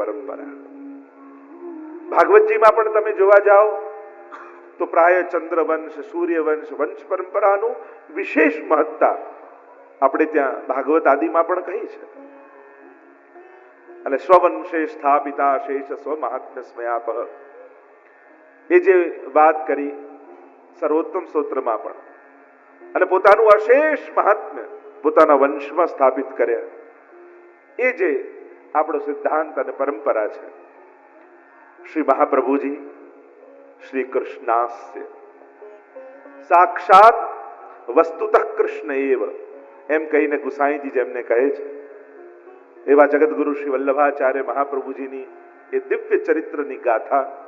પરંપરા. ભાગવતજીમાં પણ તમે જોવા જાઓ તો પ્રાય ચંદ્રવંશ, સૂર્યવંશ, વંશ પરંપરાનું વિશેષ મહત્તા આપણે ત્યાં ભાગવત આદિમાં પણ કહી છે. અને સ્વવંશે સ્થાપિતા શેષ સ્વ મહાત્મ્ય સ્મયાપહ એ જે વાત કરી સર્વોત્તમ સ્તોત્રમાં પણ. અને પોતાનું અશેષ મહાત્મ્ય પોતાના વંશમાં સ્થાપિત કર્યા. એ જે આપણો સિદ્ધાંત અને પરંપરા છે. શ્રી મહાપ્રભુજી, શ્રી કૃષ્ણાસ્ય. સાક્ષાત વસ્તુત કૃષ્ણ એવ, એમ કહીને ગુસાઈજી જેમને કહે છે. એવા જગતગુરુ શ્રી વલ્લભાચાર્ય મહાપ્રભુજીની એ દિવ્ય ચરિત્રની ગાથા.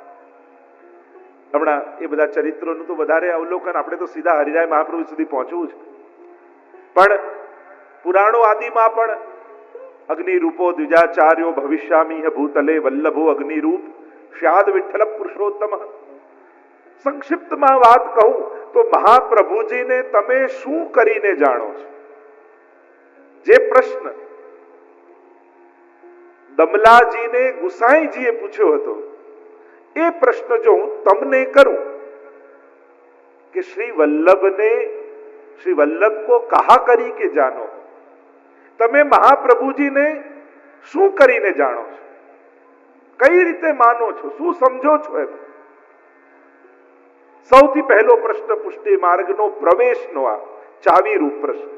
હમણાં એ બધા ચરિત્રોનું તો વધારે અવલોકન, આપણે તો સીધા હરિરાય મહાપ્રભુ સુધી પહોંચવું છે પણ પુરાણો આદિમાં પણ અગ્નિરૂપો દ્વિજાચાર્યો ભવિષ્યામી ભૂતલે વલ્લભો અગ્નિરૂપ શ્યાદ વિઠ્ઠલ પુરુષોત્તમ સંક્ષિપ્તમાં વાત કહું તો મહાપ્રભુજીને તમે શું કરીને જાણો છો જે પ્રશ્ન દમલાજીને ગુસાઈજીએ પૂછ્યો હતો એ પ્રશ્ન જો હું તમને કરું કે શ્રી વલ્લભને શ્રી વલ્લભ કો કહા કરી કે જાનો તમે મહાપ્રભુજીને શું કરીને જાણો છો? કઈ રીતે માનો છો? શું સમજો છો એમ? સૌથી પહેલો પ્રશ્ન પુષ્ટિ માર્ગનો પ્રવેશનો આ ચાવીરૂપ પ્રશ્ન.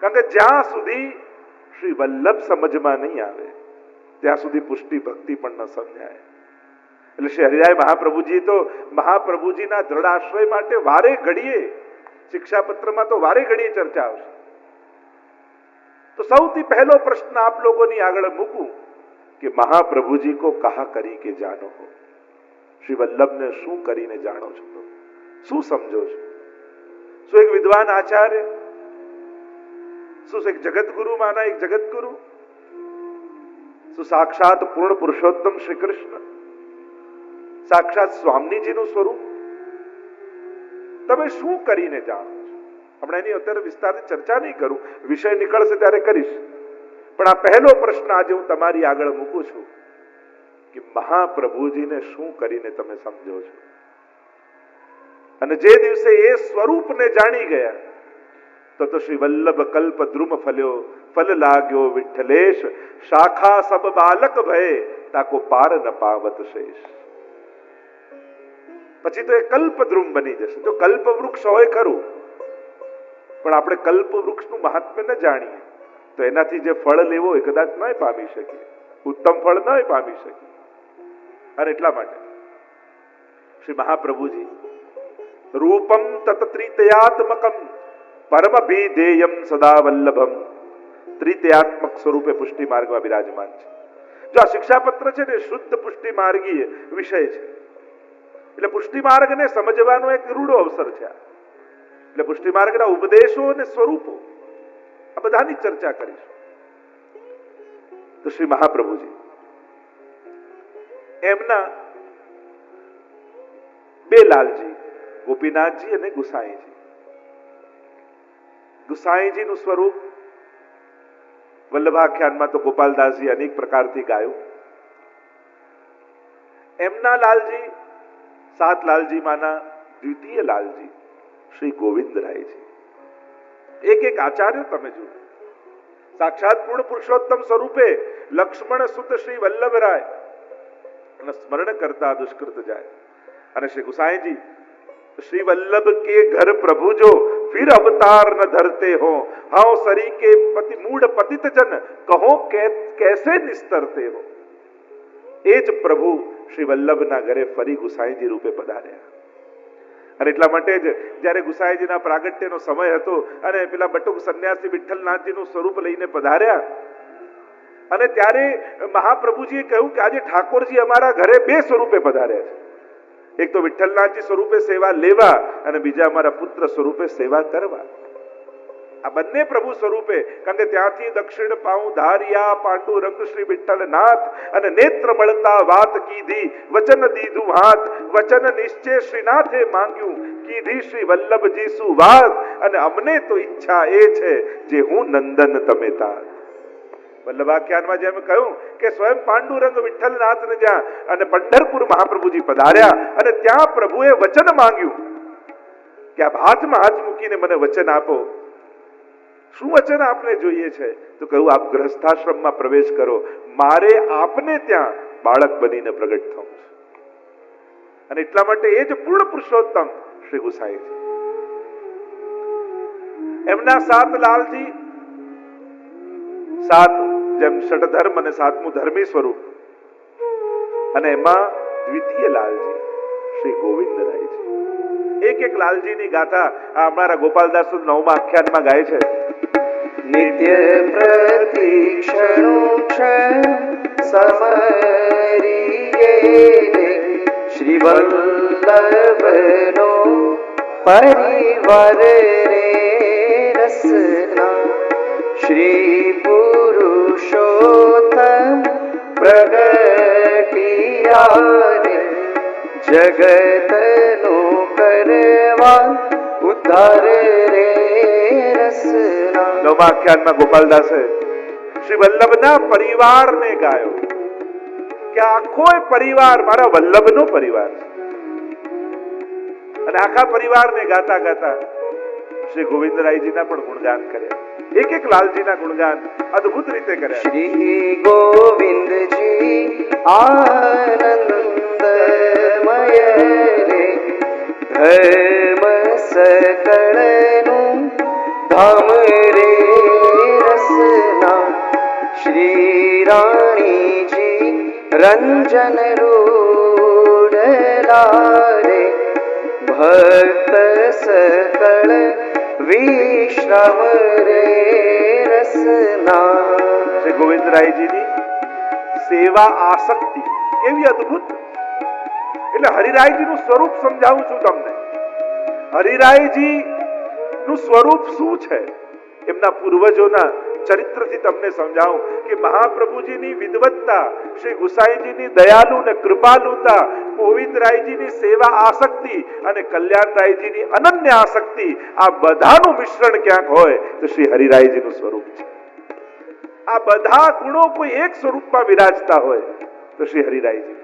કારણ કે જ્યાં સુધી શ્રી વલ્લભ સમજમાં નહીં આવે, ત્યાં સુધી પુષ્ટિ ભક્તિ પણ ન સમજાય. એટલે શ્રી હરિરાય મહાપ્રભુજી તો મહાપ્રભુજીના દ્રઢ આશ્રય માટે વારે ઘડીએ, શિક્ષાપત્રમાં તો વારે ઘડીએ ચર્ચા આવશે. તો સૌથી પહેલો પ્રશ્ન આપ લોકોની આગળ મૂકું કે મહાપ્રભુજી કો કહા કરી કે જાનો હો શ્રી વલ્લભને શું કરીને જાણો છો શું સમજો છો શું એક વિદ્વાન આચાર્ય શું એક જગતગુરુ માના એક જગતગુરુ શું સાક્ષાત પૂર્ણ પુરુષોત્તમ શ્રી કૃષ્ણ સાક્ષાત સ્વામીજીનું સ્વરૂપ તમે શું કરીને જાણો હમણાં એની અત્યારે વિસ્તારથી ચર્ચા નહીં કરું, વિષય નીકળશે ત્યારે કરીશ. પણ આ પહેલો પ્રશ્ન આજે હું તમારી આગળ મૂકું છું કે મહાપ્રભુજીને શું કરીને તમે સમજો છો? અને જે દિવસે એ સ્વરૂપને જાણી ગયા, તો તો શ્રી વલ્લભ કલ્પ દ્રુમ ફલ્યો, ફલ લાગ્યો વિઠ્ઠલેશ, શાખા સબ બાલક ભય, તાકો પાર ન પાવત શેષ. પછી તો એ કલ્પ દ્રુમ બની જશે. તો કલ્પ વૃક્ષ હોય ખરું પણ આપણે કલ્પ વૃક્ષનું મહાત્મ્ય ન જાણીએ. તો એનાથી જે ફળ લેવો એ કદાચ ન પામી શકીએ. ઉત્તમ ફળ ન પામી શકીએ. અને એટલા માટે શ્રી મહાપ્રભુજી, રૂપમ તત્ત્રિતયાત્મકમ પરમ ભીધેયમ સદા વલ્લભમ. ત્રિતયાત્મક સ્વરૂપે પુષ્ટિ માર્ગમાં બિરાજમાન છે. જો આ શિક્ષાપત્ર છે ને શુદ્ધ પુષ્ટિ માર્ગીય વિષય છે. એટલે પુષ્ટિ માર્ગને સમજવાનો એક રૂડો અવસર છે આ. એટલે પુષ્ટિ માર્ગના ઉપદેશો અને સ્વરૂપો. આ બધાની ચર્ચા કરીશું. તો શ્રી મહાપ્રભુજી, એમના બે લાલજી, ગોપીનાથજી અને ગુસાઈજી. ગુસાઈજીનું સ્વરૂપ વલ્લભાખ્યાનમાં તો ગોપાલદાસજી અનેક પ્રકારથી ગાયું. એમના લાલજી સાત લાલજી માના દ્વિતીય લાલજી. શ્રી ગોવિંદરાયજી એક એક આચાર્ય તમે જુઓ સાક્ષાત પૂર્ણ પુરુષોત્તમ સ્વરૂપે લક્ષ્મણ સુત શ્રી વલ્લભરાય અને સ્મરણ કરતા દુષ્કૃત જાય અને શ્રી ગુસાઈજી श्री वल्लभ के घर प्रभु जो फिर अवतार न धरते हो हाउ सरी के पति मूढ़ पतित जन कहो कै, कैसे निस्तरते हो એ જ પ્રભુ શ્રી વલ્લભના ઘરે ફરી ગુસાઈજી રૂપે પધાર્યા અને એટલા માટે જ જ્યારે ગુસાઈજીના પ્રાગટ્યનો સમય હતો અને પેલા બટુક સંન્યાસી વિઠ્ઠલનાથજીનું સ્વરૂપ લઈને પધાર્યા, અને ત્યારે મહાપ્રભુજીએ કહ્યું કે આજે ઠાકોરજી અમારા ઘરે બે સ્વરૂપે પધાર્યા છે. એક તો વિઠ્ઠલનાથજી સ્વરૂપે સેવા લેવા અને બીજા અમારા પુત્ર સ્વરૂપે સેવા કરવા. આ બંને પ્રભુ સ્વરૂપે, કારણ કે ત્યાંથી દક્ષિણ પાઉં ધારિયા, પાંડુ રંગ શ્રી વિઠ્ઠલનાથ અને નેત્ર મળતા વાત કીધી. વચન દીધું હાથ, વચન નિશ્ચય શ્રીનાથે માંગ્યું. કીધી શ્રી વલ્લભજી સુ વાત? અને અમને તો ઈચ્છા એ છે જે હું નંદન તમે તાર. વલ્લભાખ્યાનમાં જેમ કહ્યું કે સ્વયં પાંડુરંગ વિઠ્ઠલનાથને જ્યાં અને પંઢરપુર મહાપ્રભુજી પધાર્યા અને ત્યાં પ્રભુએ વચન માંગ્યું. કે આ હાથમાં હાથ મૂકીને મને વચન આપો. શું વચન આપને જોઈએ છે? તો કહ્યું, આપ ગ્રસ્થાશ્રમમાં પ્રવેશ કરો. મારે આપને ત્યાં બાળક બનીને પ્રગટ થવું છે. અને એટલા માટે એ જ પૂર્ણ પુરુષોત્તમ શ્રી ગુસાઈ છે એમના સાત લાલજી, સાત જેમ ષટધર્મ અને સાતમું ધર્મી સ્વરૂપ. અને એમાં દ્વિતીય લાલજી, શ્રી ગોવિંદરાય છે એક એક લાલજીની ગાથા અમારા ગોપાલદાસ નવમા આખ્યાનમાં ગાય છે. નિત્ય પ્રતિક્ષણો ક્ષણ સમરીએ શ્રીવલ્લભનો પરિવાર રે રસના શ્રી પુરુષોત્તમ પ્રગટિયા રે જગતનો કરવા ઉદ્ધાર આખ્યાનમાં ગોપાલદાસે શ્રી વલ્લભના પરિવારને ગાયો. કે આખો પરિવાર મારા વલ્લભનો પરિવાર છે? અને આખા પરિવારને ગાતા ગાતા શ્રી ગોવિંદરાયજીના પણ ગુણગાન કર્યા. એક એક લાલજીના ગુણગાન અદ્ભુત રીતે કર્યા. શ્રી ગોવિંદજી આનંદમય રે. રંજન રૂડલા ભક્ત સકળ વિશ્રમ રે રસના શ્રી ગોવિંદરાયજીની સેવા આસક્તિ કેવી અદ્ભુત એટલે હરિરાયજીનું સ્વરૂપ સમજાવું છું તમને. હરિરાયજી નું સ્વરૂપ શું છે? એમના પૂર્વજોના ચરિત્રથી તમને સમજાવું કે મહાપ્રભુજીની વિદવત્તા, શ્રી ગુસાઈજીની દયાલુ ને કૃપાલુતા ગોવિંદરાયજીની સેવા આસક્તિ અને કલ્યાણરાયજીની અનન્ય આસક્તિ, આ બધાનું મિશ્રણ ક્યાંક હોય તો શ્રી હરિરાયજીનું સ્વરૂપ છે. આ બધા ગુણો કોઈ એક સ્વરૂપમાં વિરાજતા હોય તો શ્રી હરિરાયજી.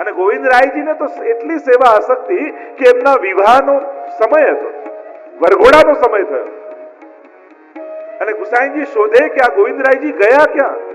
અને ગોવિંદરાયજીને તો એટલી સેવા આસક્તિ કે એમના વિવાહનો સમય હતો, વરઘોડાનો સમય થયો. અને ગુસાઈજી શોધે કે આ ગોવિંદરાયજી ગયા ક્યાં?